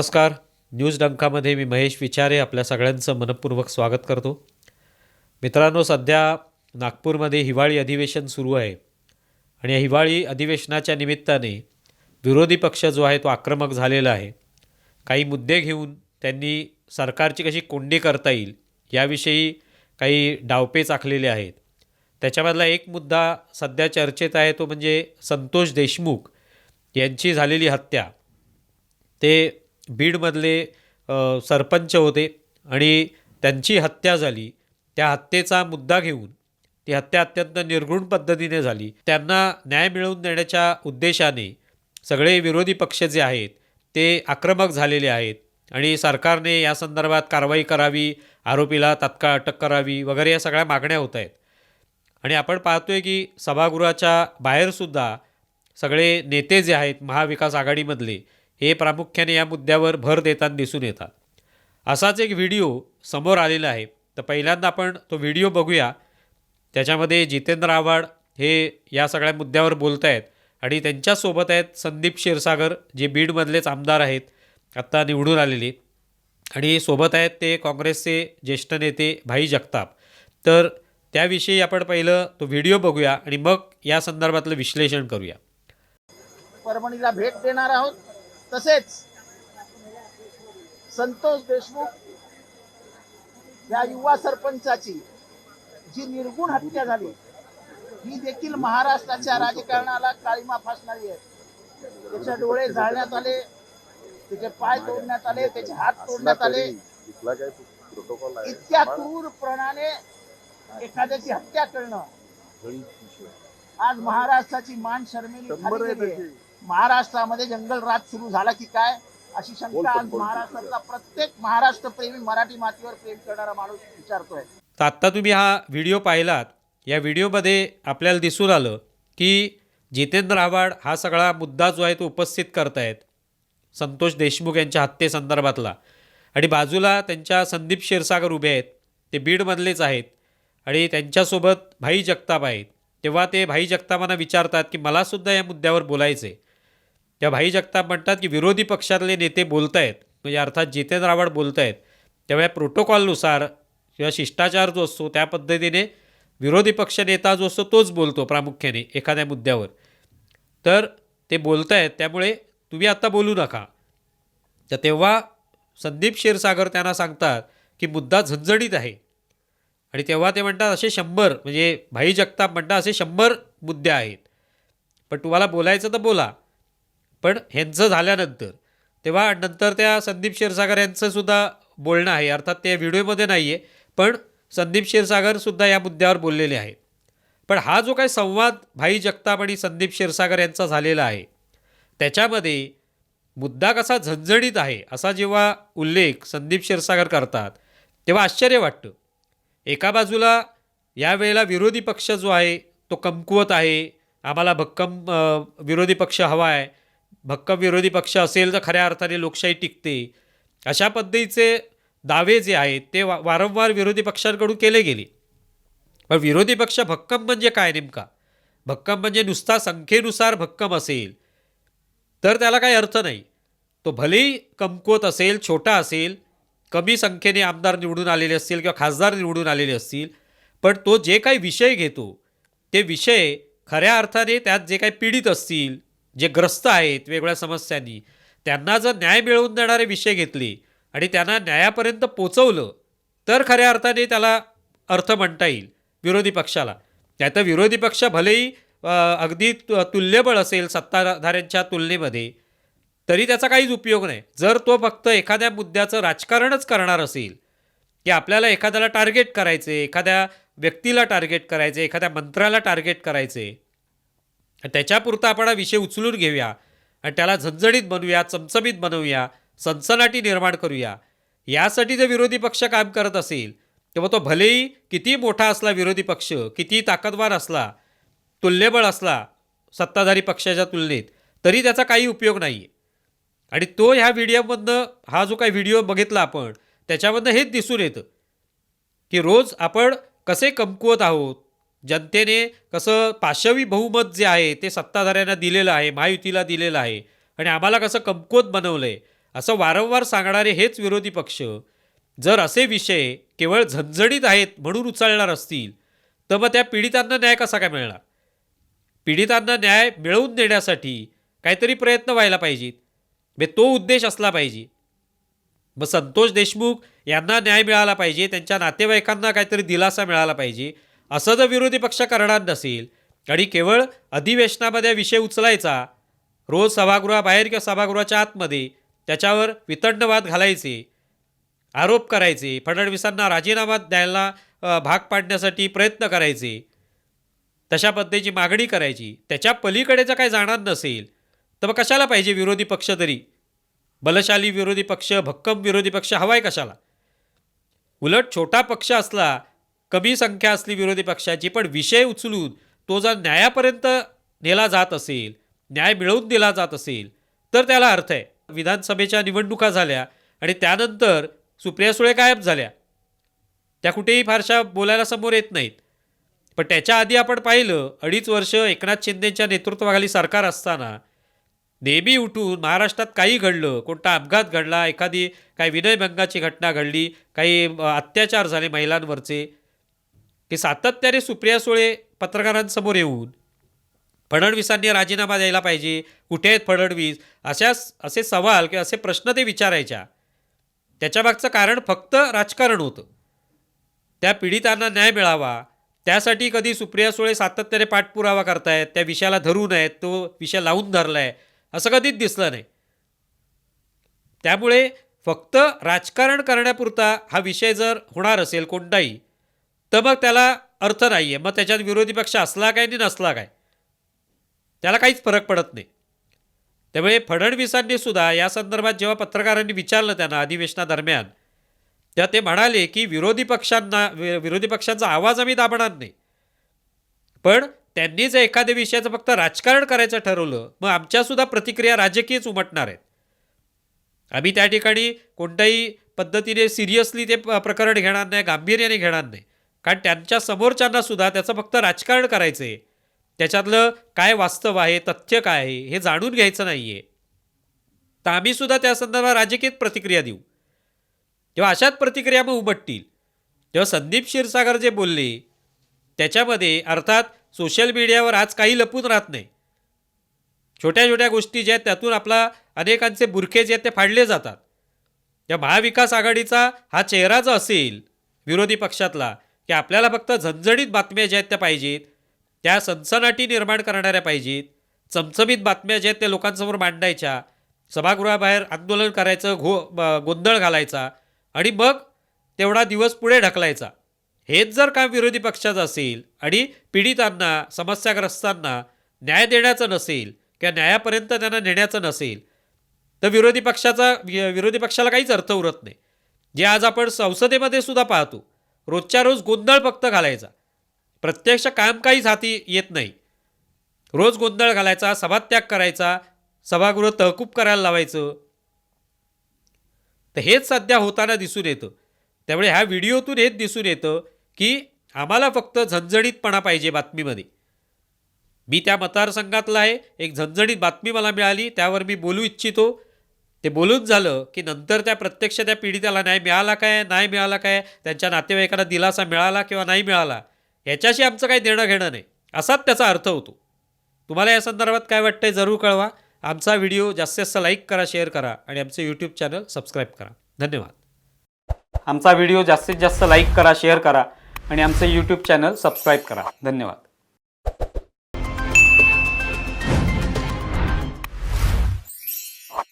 नमस्कार. न्यूज डंकामध्ये मी महेश विचारे आपल्या सगळ्यांचं मनपूर्वक स्वागत करतो. मित्रांनो सध्या नागपूरमध्ये हिवाळी अधिवेशन सुरू आहे आणि या हिवाळी अधिवेशनाच्या निमित्ताने विरोधी पक्ष जो आहे तो आक्रमक झालेला आहे. काही मुद्दे घेऊन त्यांनी सरकारची कशी कोंडी करता येईल याविषयी काही डावपेच आखलेले आहेत. त्याच्यामधला एक मुद्दा सध्या चर्चेत आहे तो म्हणजे संतोष देशमुख यांची झालेली हत्या. ते बीडमधले सरपंच होते आणि त्यांची हत्या झाली. त्या हत्येचा मुद्दा घेऊन ती हत्या अत्यंत निर्घृण पद्धतीने झाली. त्यांना न्याय मिळवून देण्याच्या उद्देशाने सगळे विरोधी पक्ष जे आहेत ते आक्रमक झालेले आहेत आणि सरकारने या संदर्भात कारवाई करावी आरोपीला तात्काळ अटक करावी वगैरे या सगळ्या मागण्या होत आहेत. आणि आपण पाहतोय की सभागृहाच्या बाहेरसुद्धा सगळे नेते जे आहेत महाविकास आघाडीमधले हे प्रामुख्याने या मुद्द्यावर भर देताना दिसून येतात. असाच एक व्हिडिओ समोर आलेला आहे. तर पहिल्यांदा आपण तो व्हिडिओ बघूया. त्याच्यामध्ये जितेंद्र आव्हाड हे या सगळ्या मुद्द्यावर बोलत आहेत आणि त्यांच्यासोबत आहेत संदीप क्षीरसागर जे बीडमधलेच आमदार आहेत आत्ता निवडून आलेले. आणि सोबत आहेत ते काँग्रेसचे ज्येष्ठ नेते भाई जगताप. तर त्याविषयी आपण पहिलं तो व्हिडिओ बघूया आणि मग या संदर्भातलं विश्लेषण करूया. परभणीला भेट देणार आहोत. तसेच संतोष देशमुख या युवा सरपंचाची जी निर्गुण हत्या झाली ही देखील महाराष्ट्राच्या राजकारणाला काळीमा फासणारी आहे. त्याचे डोळे झाडण्यात आले त्याचे पाय तोडण्यात आले त्याचे हात तोडण्यात आले. इतक्या क्रूरपणाने एखाद्याची हत्या करणं आज महाराष्ट्राची मान शर्मेली महाराष्ट्रामध्ये जंगलराज सुरू झाला की काय? अशी शंका आज. महाराष्ट्रातला प्रत्येक महाराष्ट्र प्रेमी मराठी मातीवर प्रेम करणारा माणूस विचारतोय. तर आत्ता तुम्ही हा व्हिडिओ पाहिलात. या व्हिडिओमध्ये आपल्याला दिसून आलं की जितेंद्र आव्हाड हा सगळा मुद्दा जो आहे तो उपस्थित करतायत. संतोष देशमुख यांच्या हत्येसंदर्भातला. आणि बाजूला त्यांच्या संदीप क्षीरसागर उभे आहेत. ते बीडमधलेच आहेत. आणि त्यांच्यासोबत भाई जगताप आहेत. तेव्हा ते भाई जगतापांना विचारतात की मलासुद्धा या मुद्द्यावर बोलायचं आहे त्या भाई जगताप म्हणतात की विरोधी पक्षातले नेते बोलत आहेत म्हणजे अर्थात जितेंद्र आव्हाड बोलत आहेत त्यामुळे प्रोटोकॉलनुसार किंवा शिष्टाचार जो असतो त्या पद्धतीने विरोधी पक्ष नेता जो असतो तोच बोलतो प्रामुख्याने एखाद्या मुद्द्यावर. तर ते बोलत आहेत त्यामुळे तुम्ही आत्ता बोलू नका. तर तेव्हा संदीप क्षीरसागर त्यांना सांगतात की मुद्दा झणझणीत आहे. आणि तेव्हा ते म्हणतात असे शंभर म्हणजे भाई जगताप म्हणतात असे शंभर मुद्दे आहेत. पण तुम्हाला बोलायचं तर बोला. पण ह्यांचं झाल्यानंतर तेव्हा नंतर त्या संदीप क्षीरसागर यांचंसुद्धा बोलणं आहे. अर्थात ते व्हिडिओमध्ये नाही आहे पण संदीप क्षीरसागरसुद्धा या मुद्द्यावर बोललेले आहे पण हा जो काही संवाद भाई जगताप आणि संदीप क्षीरसागर यांचा झालेला आहे त्याच्यामध्ये मुद्दा कसा झणझणीत आहे असा जेव्हा उल्लेख संदीप क्षीरसागर करतात तेव्हा आश्चर्य वाटतं. एका बाजूला यावेळेला विरोधी पक्ष जो आहे तो कमकुवत आहे आम्हाला भक्कम विरोधी पक्ष हवा आहे भक्कम विरोधी पक्ष असेल तर खऱ्या अर्थाने लोकशाही टिकते. अशा पद्धतीचे दावे जे आहेत ते वा वारंवार विरोधी पक्षांकडून केले गेले. पण विरोधी पक्ष भक्कम म्हणजे काय नेमका? भक्कम म्हणजे नुसता संख्येनुसार भक्कम असेल तर त्याला काही अर्थ नाही. तो भलेही कमकुवत असेल छोटा असेल कमी संख्येने आमदार निवडून आलेले असतील किंवा खासदार निवडून आलेले असतील पण तो जे काही विषय घेतो ते विषय खऱ्या अर्थाने त्यात जे काही पीडित असतील जे ग्रस्त आहेत वेगवेगळ्या समस्यांनी त्यांना जर न्याय मिळवून देणारे विषय घेतले आणि त्यांना न्यायापर्यंत पोचवलं तर खऱ्या अर्थाने त्याला अर्थ म्हणता येईल विरोधी पक्षाला. त्यात विरोधी पक्ष भलेही अगदी तु- तुल्यबळ असेल सत्ताधाऱ्यांच्या तुलनेमध्ये तरी त्याचा काहीच उपयोग नाही. जर तो फक्त एखाद्या मुद्द्याचं राजकारणच करणार असेल की आपल्याला एखाद्याला टार्गेट करायचे एखाद्या व्यक्तीला टार्गेट करायचे एखाद्या मंत्र्याला टार्गेट करायचे त्याच्यापुरता आपण हा विषय उचलून घेऊया आणि त्याला झणझणीत बनवूया चमचमीत बनवूया सनसनाटी निर्माण करूया. यासाठी जर विरोधी पक्ष काम करत असेल तेव्हा तो भलेही किती मोठा असला विरोधी पक्ष किती ताकदवार असला तुल्यबळ असला सत्ताधारी पक्षाच्या तुलनेत तरी त्याचा काही उपयोग नाही आहे आणि तो ह्या व्हिडिओमधनं हा जो काही व्हिडिओ बघितला आपण त्याच्यामधनं हेच दिसून येतं की रोज आपण कसे कमकुवत आहोत जनतेने कसं पाशवी बहुमत जे आहे ते सत्ताधाऱ्यांना दिलेलं आहे महायुतीला दिलेलं आहे आणि आम्हाला कसं कमकुवत बनवलं आहे असं वारंवार सांगणारे हेच विरोधी पक्ष. जर असे विषय केवळ झणझणीत आहेत म्हणून उचलणार असतील तर मग त्या पीडितांना न्याय कसा काय मिळणार? पीडितांना न्याय मिळवून देण्यासाठी काहीतरी प्रयत्न व्हायला पाहिजेत. मग तो उद्देश असला पाहिजे. मग संतोष देशमुख यांना न्याय मिळाला पाहिजे त्यांच्या नातेवाईकांना काहीतरी दिलासा मिळाला पाहिजे असं जर विरोधी पक्ष करणार नसेल आणि केवळ अधिवेशनामध्ये विषय उचलायचा रोज सभागृहाबाहेर किंवा सभागृहाच्या आतमध्ये त्याच्यावर वितंडवाद घालायचे आरोप करायचे फडणवीसांना राजीनामा द्यायला भाग पाडण्यासाठी प्रयत्न करायचे तशा पद्धतीची मागणी करायची त्याच्या पलीकडे जर काही जाणार नसेल तर मग कशाला पाहिजे विरोधी पक्ष तरी? बलशाली विरोधी पक्ष भक्कम विरोधी पक्ष हवाय कशाला? उलट छोटा पक्ष असला कमी संख्या असली विरोधी पक्षाची पण विषय उचलून तो जर न्यायापर्यंत नेला जात असेल न्याय मिळवून दिला जात असेल तर त्याला अर्थ आहे. विधानसभेच्या निवडणुका झाल्या आणि त्यानंतर सुप्रिया सुळे गायब झाल्या. त्या कुठेही फारशा बोलायला समोर येत नाहीत. पण त्याच्या आधी आपण पाहिलं अडीच वर्ष एकनाथ शिंदेच्या नेतृत्वाखाली सरकार असताना नेहमी उठून महाराष्ट्रात काही घडलं कोणता अपघात घडला एखादी काही विनयभंगाची घटना घडली काही अत्याचार झाले महिलांवरचे की सातत्याने सुप्रिया सुळे पत्रकारांसमोर येऊन फडणवीसांनी राजीनामा द्यायला पाहिजे कुठे आहेत फडणवीस अशा असे सवाल किंवा असे प्रश्न ते विचारायच्या. त्याच्यामागचं कारण फक्त राजकारण होतं. त्या पीडितांना न्याय मिळावा त्यासाठी कधी सुप्रिया सुळे सातत्याने पाठपुरावा करतायत त्या विषयाला धरू नयेत तो विषय लावून धरला आहे असं कधीच दिसलं नाही. त्यामुळे फक्त राजकारण करण्यापुरता हा विषय जर होणार असेल कोणताही तर मग त्याला अर्थ नाही आहे मग त्याच्यात विरोधी पक्ष असला काय आणि नसला काय? त्याला काहीच फरक पडत नाही. त्यामुळे फडणवीसांनी सुद्धा या संदर्भात जेव्हा पत्रकारांनी विचारलं त्यांना अधिवेशनादरम्यान तेव्हा ते म्हणाले की विरोधी पक्षांना वि- विरोधी पक्षांचा आवाज आम्ही दाबणार नाही. पण त्यांनी जर एखाद्या विषयाचं फक्त राजकारण करायचं ठरवलं मग आमच्यासुद्धा प्रतिक्रिया राजकीयच उमटणार आहेत. आम्ही त्या ठिकाणी कोणत्याही पद्धतीने सिरियसली ते प्रकरण घेणार नाही गांभीर्याने घेणार नाही. कारण त्यांच्या समोरच्यांना सुद्धा त्याचं फक्त राजकारण करायचं आहे त्याच्यातलं काय वास्तव आहे तथ्य काय आहे हे जाणून घ्यायचं नाही आहे तर आम्हीसुद्धा त्या संदर्भात राजकीय प्रतिक्रिया देऊ. तेव्हा अशाच प्रतिक्रिया मग उमटतील. तेव्हा संदीप क्षीरसागर जे बोलले त्याच्यामध्ये अर्थात सोशल मीडियावर आज काही लपून राहत नाही. छोट्या छोट्या गोष्टी ज्या आहेत त्यातून आपला अनेकांचे बुरखे जे आहेत ते फाडले जातात. त्या महाविकास आघाडीचा हा चेहरा जो असेल विरोधी पक्षातला की आपल्याला फक्त झणझणीत बातम्या ज्या आहेत त्या पाहिजेत त्या सनसनाटी निर्माण करणाऱ्या पाहिजेत चमचमीत बातम्या ज्या आहेत त्या लोकांसमोर मांडायच्या सभागृहाबाहेर आंदोलन करायचं घो गोंधळ घालायचा आणि मग तेवढा दिवस पुढे ढकलायचा. हेच जर काम विरोधी पक्षाचं असेल आणि पीडितांना समस्याग्रस्तांना न्याय देण्याचं नसेल किंवा न्यायापर्यंत त्यांना नेण्याचं नसेल तर विरोधी पक्षाचा विरोधी पक्षाला काहीच अर्थ उरत नाही. जे आज आपण संसदेमध्ये सुद्धा पाहतो रोजच्या रोज गोंधळ फक्त घालायचा. प्रत्यक्ष काम काहीच हाती येत नाही. रोज गोंधळ घालायचा सभात्याग करायचा सभागृह तहकूब करायला लावायचं. तर हेच सध्या होताना दिसून येतं. त्यामुळे ह्या व्हिडिओतून हेच दिसून येतं की आम्हाला फक्त झणझणीतपणा पाहिजे बातमीमध्ये. मी त्या मतदारसंघातला आहे. एक झणझणीत बातमी मला मिळाली त्यावर मी बोलू इच्छितो. ते बोलून झालं की नंतर त्या प्रत्यक्ष त्या पीडिताला न्याय मिळाला काय? नाही मिळाला काय? त्यांच्या नातेवाईकांना दिलासा मिळाला किंवा नाही मिळाला? याच्याशी आमचं काही देणं घेणं नाही. असाच त्याचा अर्थ होतो. तुम्हाला या संदर्भात काय वाटतंय जरूर कळवा. आमचा व्हिडिओ जास्तीत जास्त लाईक करा शेअर करा आणि आमचं यूट्यूब चॅनल सबस्क्राईब करा. धन्यवाद. आमचा व्हिडिओ जास्तीत जास्त लाईक करा शेअर करा आणि आमचं यूट्यूब चॅनल सबस्क्राईब करा. धन्यवाद.